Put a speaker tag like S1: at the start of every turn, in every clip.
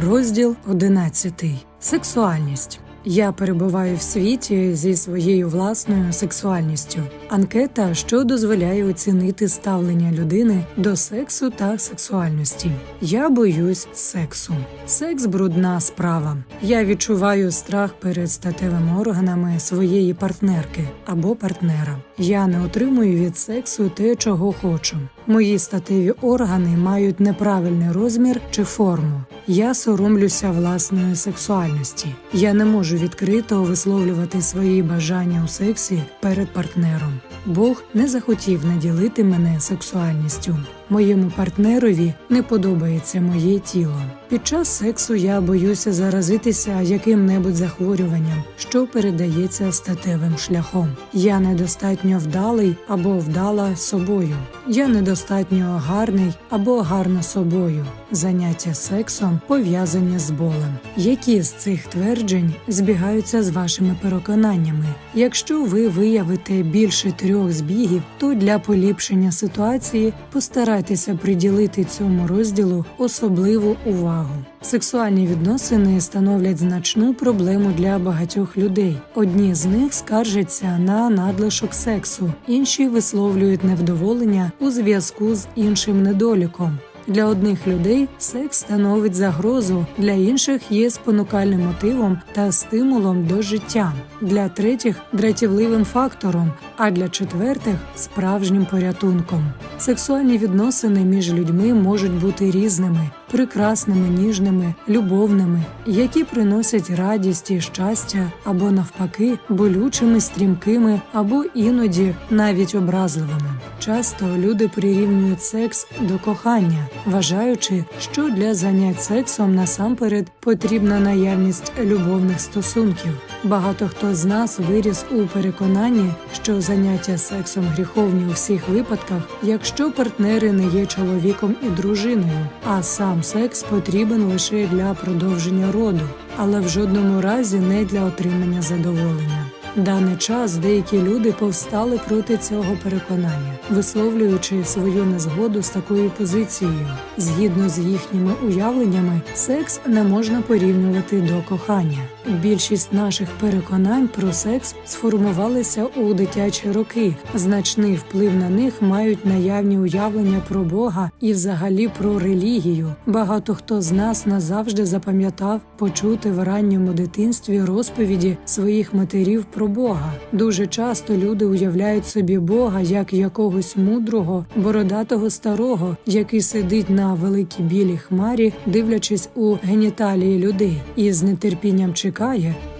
S1: Розділ 11. Сексуальність. Я перебуваю в світі зі своєю власною сексуальністю. Анкета, що дозволяє оцінити ставлення людини до сексу та сексуальності. Я боюсь сексу. Секс брудна справа. Я відчуваю страх перед статевими органами своєї партнерки або партнера. Я не отримую від сексу те, чого хочу. Мої статеві органи мають неправильний розмір чи форму. Я соромлюся власної сексуальності. Я не можу відкрито висловлювати свої бажання у сексі перед партнером. Бог не захотів наділити мене сексуальністю. Моєму партнерові не подобається моє тіло. Під час сексу я боюся заразитися яким-небудь захворюванням, що передається статевим шляхом. Я недостатньо вдалий або вдала собою. Я недостатньо гарний або гарна собою. Заняття сексом пов'язані з болем. Які з цих тверджень збігаються з вашими переконаннями? Якщо ви виявите більше трьох збігів, то для поліпшення ситуації постарайтеся приділити цьому розділу особливу увагу. Сексуальні відносини становлять значну проблему для багатьох людей. Одні з них скаржаться на надлишок сексу, інші висловлюють невдоволення у зв'язку з іншим недоліком. Для одних людей секс становить загрозу, для інших є спонукальним мотивом та стимулом до життя, для третіх дратівливим фактором, а для четвертих справжнім порятунком. Сексуальні відносини між людьми можуть бути різними, прекрасними, ніжними, любовними, які приносять радість і щастя, або навпаки, болючими, стрімкими, або іноді навіть образливими. Часто люди прирівнюють секс до кохання, вважаючи, що для занять сексом насамперед потрібна наявність любовних стосунків. Багато хто з нас виріс у переконанні, що заняття сексом гріховні у всіх випадках, якщо партнери не є чоловіком і дружиною, а сам секс потрібен лише для продовження роду, але в жодному разі не для отримання задоволення. Даний час деякі люди повстали проти цього переконання, висловлюючи свою незгоду з такою позицією. Згідно з їхніми уявленнями, секс не можна порівнювати до кохання. Більшість наших переконань про секс сформувалися у дитячі роки. Значний вплив на них мають наявні уявлення про Бога і, взагалі, про релігію. Багато хто з нас назавжди запам'ятав почути в ранньому дитинстві розповіді своїх матерів про Бога. Дуже часто люди уявляють собі Бога як якогось мудрого, бородатого старого, який сидить на великій білій хмарі, дивлячись у геніталії людей, і з нетерпінням чекає,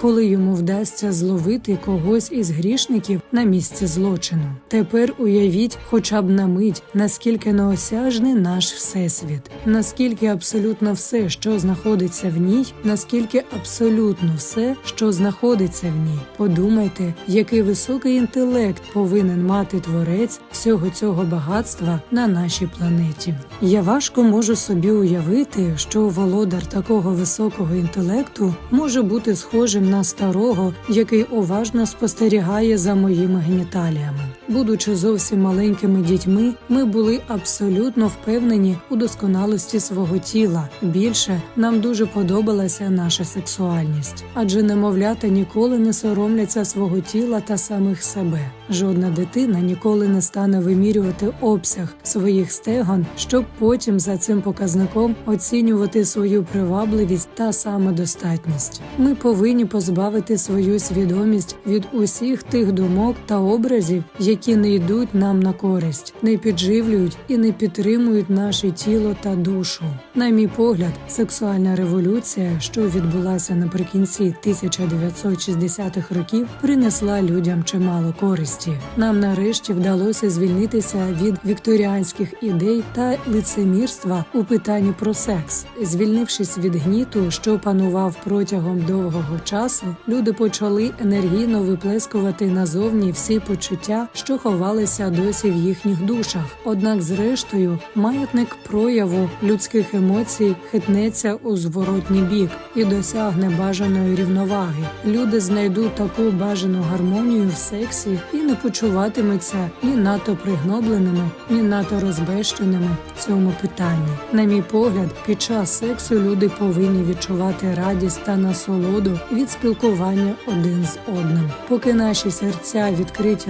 S1: коли йому вдасться зловити когось із грішників на місці злочину. Тепер уявіть, хоча б на мить, наскільки неосяжний наш всесвіт, наскільки абсолютно все, що знаходиться в ній, наскільки абсолютно все, що знаходиться в ній. Подумайте, який високий інтелект повинен мати творець всього цього багатства на нашій планеті. Я важко можу собі уявити, що володар такого високого інтелекту може бути схожим на старого, який уважно спостерігає за моїми геніталіями. Будучи зовсім маленькими дітьми, ми були абсолютно впевнені у досконалості свого тіла. Більше нам дуже подобалася наша сексуальність, адже немовлята ніколи не соромляться свого тіла та самих себе. Жодна дитина ніколи не стане вимірювати обсяг своїх стегон, щоб потім за цим показником оцінювати свою привабливість та самодостатність. Ми повинні позбавити свою свідомість від усіх тих думок та образів, які не йдуть нам на користь, не підживлюють і не підтримують наше тіло та душу. На мій погляд, сексуальна революція, що відбулася наприкінці 1960-х років, принесла людям чимало користі. Нам нарешті вдалося звільнитися від вікторіанських ідей та лицемірства у питанні про секс. Звільнившись від гніту, що панував протягом довгого часу, люди почали енергійно виплескувати назовні всі почуття, що ховалися досі в їхніх душах. Однак, зрештою, маятник прояву людських емоцій хитнеться у зворотній бік і досягне бажаної рівноваги. Люди знайдуть таку бажану гармонію в сексі і не почуватимуться ні надто пригнобленими, ні надто розбещеними в цьому питанні. На мій погляд, під час сексу люди повинні відчувати радість та насолоду від спілкування один з одним. Поки наші серця відкриті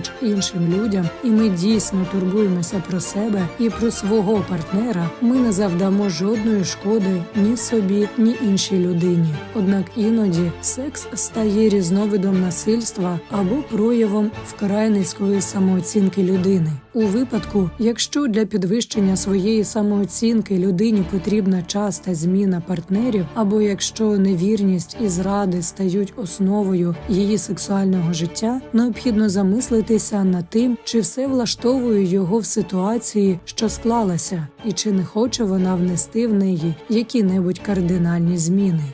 S1: назустріч іншим людям, і ми дійсно турбуємося про себе і про свого партнера, ми не завдамо жодної шкоди ні собі, ні іншій людині. Однак іноді секс стає різновидом насильства або проявом вкрай низької самооцінки людини. У випадку, якщо для підвищення своєї самооцінки людині потрібна часта зміна партнерів, або якщо невірність і зради стають основою її сексуального життя, необхідно замислитися над тим, чи все влаштовує його в ситуації, що склалася, і чи не хоче вона внести в неї які-небудь кардинальні зміни.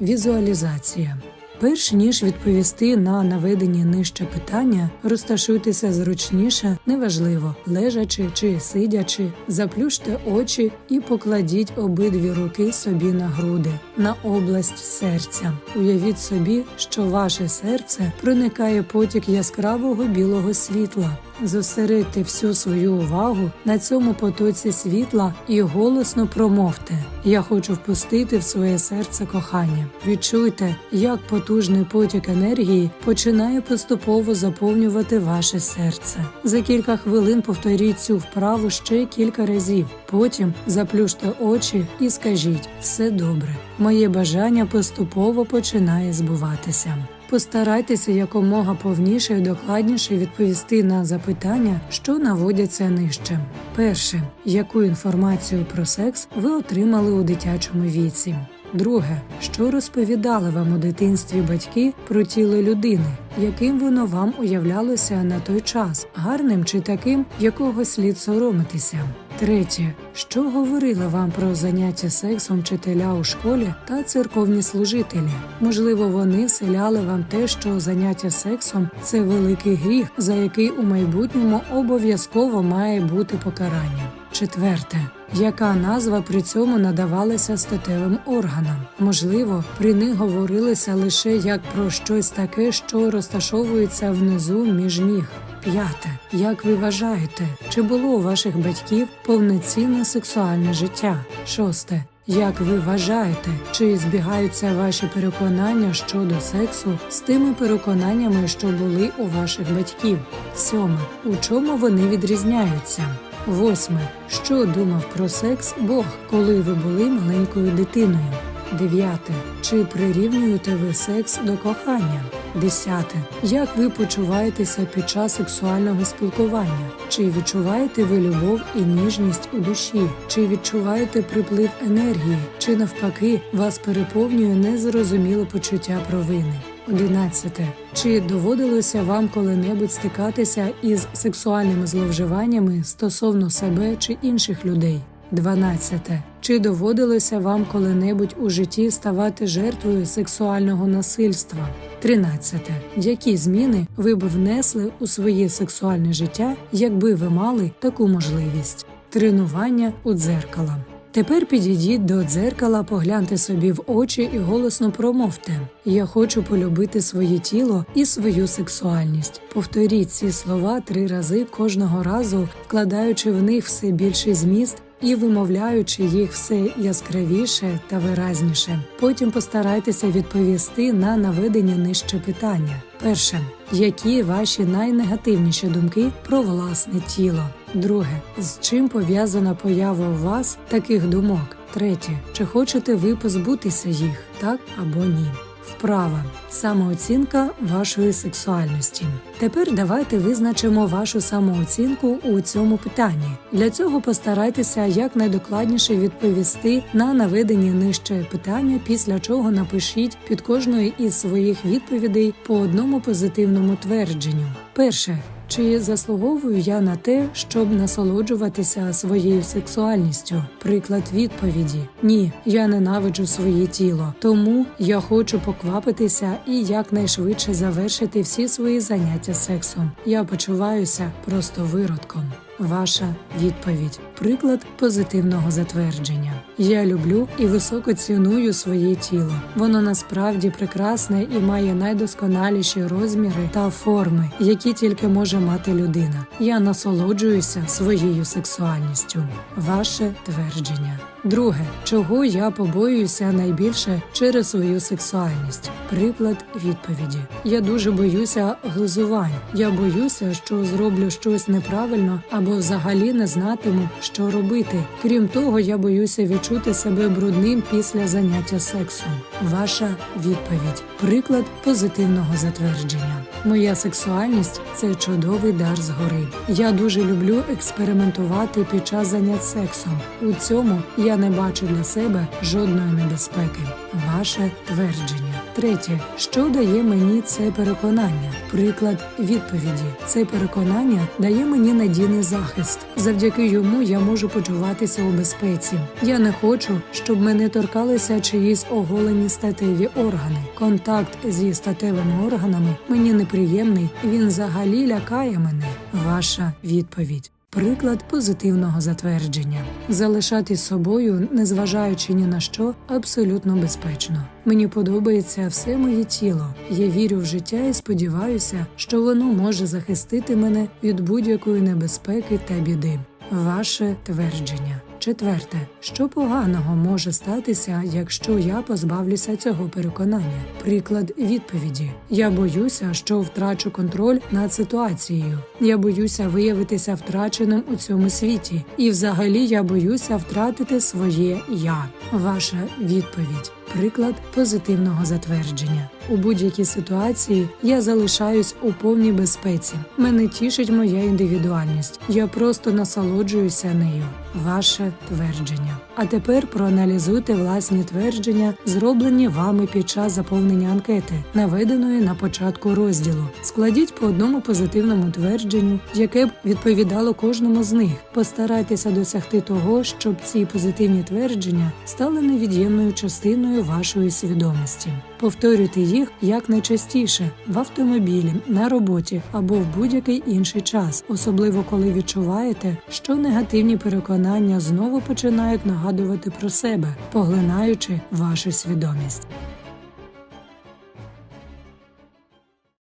S1: Візуалізація Перш ніж відповісти на наведені нижче питання, розташуйтеся зручніше, неважливо, лежачи чи сидячи, заплющте очі і покладіть обидві руки собі на груди, на область серця. Уявіть собі, що ваше серце проникає потік яскравого білого світла. Зосередьте всю свою увагу на цьому потоці світла і голосно промовте: Я хочу впустити в своє серце кохання. Відчуйте, як потужний потік енергії починає поступово заповнювати ваше серце. За кілька хвилин повторіть цю вправу ще кілька разів. Потім заплющте очі і скажіть все добре. Моє бажання поступово починає збуватися. Постарайтеся якомога повніше і докладніше відповісти на запитання, що наводяться нижче. Перше, яку інформацію про секс ви отримали у дитячому віці? Друге, що розповідали вам у дитинстві батьки про тіло людини, яким воно вам уявлялося на той час, гарним чи таким, якого слід соромитися? Третє, що говорили вам про заняття сексом вчителя у школі та церковні служителі? Можливо, вони вселяли вам те, що заняття сексом це великий гріх, за який у майбутньому обов'язково має бути покарання. Четверте, яка назва при цьому надавалася статевим органам? Можливо, при них говорилося лише як про щось таке, що розташовується внизу між ніг. П'яте. Як ви вважаєте, чи було у ваших батьків повноцінне сексуальне життя? Шосте. Як ви вважаєте, чи збігаються ваші переконання щодо сексу з тими переконаннями, що були у ваших батьків? Сьоме. У чому вони відрізняються? Восьме. Що думав про секс Бог, коли ви були маленькою дитиною? Дев'яте. Чи прирівнюєте ви секс до кохання? Десяте. Як ви почуваєтеся під час сексуального спілкування? Чи відчуваєте ви любов і ніжність у душі? Чи відчуваєте приплив енергії? Чи навпаки вас переповнює незрозуміле почуття провини? Одинадцяте. Чи доводилося вам коли-небудь стикатися із сексуальними зловживаннями стосовно себе чи інших людей? 12. Чи доводилося вам коли-небудь у житті ставати жертвою сексуального насильства? 13. Які зміни ви б внесли у своє сексуальне життя, якби ви мали таку можливість? Тренування у дзеркала. Тепер підійдіть до дзеркала, погляньте собі в очі і голосно промовте: Я хочу полюбити своє тіло і свою сексуальність. Повторіть ці слова три рази кожного разу, вкладаючи в них все більший зміст і вимовляючи їх все яскравіше та виразніше. Потім постарайтеся відповісти на наведені нижче питання. Перше, які ваші найнегативніші думки про власне тіло? Друге, з чим пов'язана поява у вас таких думок? Третє, чи хочете ви позбутися їх, так або ні? Вправа самооцінка вашої сексуальності. Тепер давайте визначимо вашу самооцінку у цьому питанні. Для цього постарайтеся якнайдокладніше відповісти на наведені нижче питання, після чого напишіть під кожною із своїх відповідей по одному позитивному твердженню. Перше. Чи заслуговую я на те, щоб насолоджуватися своєю сексуальністю? Приклад відповіді: Ні, я ненавиджу своє тіло, тому я хочу поквапитися і якнайшвидше завершити всі свої заняття сексом. Я почуваюся просто виродком. Ваша відповідь приклад позитивного затвердження. Я люблю і високо ціную своє тіло. Воно насправді прекрасне і має найдосконаліші розміри та форми, які тільки може мати людина. Я насолоджуюся своєю сексуальністю. Ваше твердження. Друге, чого я побоююся найбільше через свою сексуальність. Приклад відповіді: Я дуже боюся глузувань. Я боюся, що зроблю щось неправильно або взагалі не знатиму, що робити. Крім того, я боюся відчути себе брудним після заняття сексом. Ваша відповідь приклад позитивного затвердження. Моя сексуальність це чудовий дар згори. Я дуже люблю експериментувати під час занять сексом. У цьому я не бачу для себе жодної небезпеки. Ваше твердження. Третє, що дає мені це переконання? Приклад відповіді. Це переконання дає мені надійний захист. Завдяки йому я можу почуватися у безпеці. Я не хочу, щоб мене торкалися чиїсь оголені статеві органи. Контакт зі статевими органами мені неприємний. Він взагалі лякає мене. Ваша відповідь. Приклад позитивного затвердження Залишати собою, незважаючи ні на що, абсолютно безпечно. Мені подобається все моє тіло. Я вірю в життя і сподіваюся, що воно може захистити мене від будь-якої небезпеки та біди. Ваше твердження. Четверте, що поганого може статися, якщо я позбавлюся цього переконання? Приклад відповіді: Я боюся, що втрачу контроль над ситуацією. Я боюся виявитися втраченим у цьому світі, і взагалі я боюся втратити своє я. Ваша відповідь. Приклад позитивного затвердження у будь-якій ситуації я залишаюсь у повній безпеці. Мене тішить моя індивідуальність. Я просто насолоджуюся нею. Ваше твердження. А тепер проаналізуйте власні твердження, зроблені вами під час заповнення анкети, наведеної на початку розділу. Складіть по одному позитивному твердженню, яке б відповідало кожному з них. Постарайтеся досягти того, щоб ці позитивні твердження стали невід'ємною частиною вашої свідомості. Повторюйте їх якнайчастіше в автомобілі, на роботі або в будь-який інший час, особливо коли відчуваєте, що негативні переконання знову починають нагадувати про себе, поглинаючи вашу свідомість.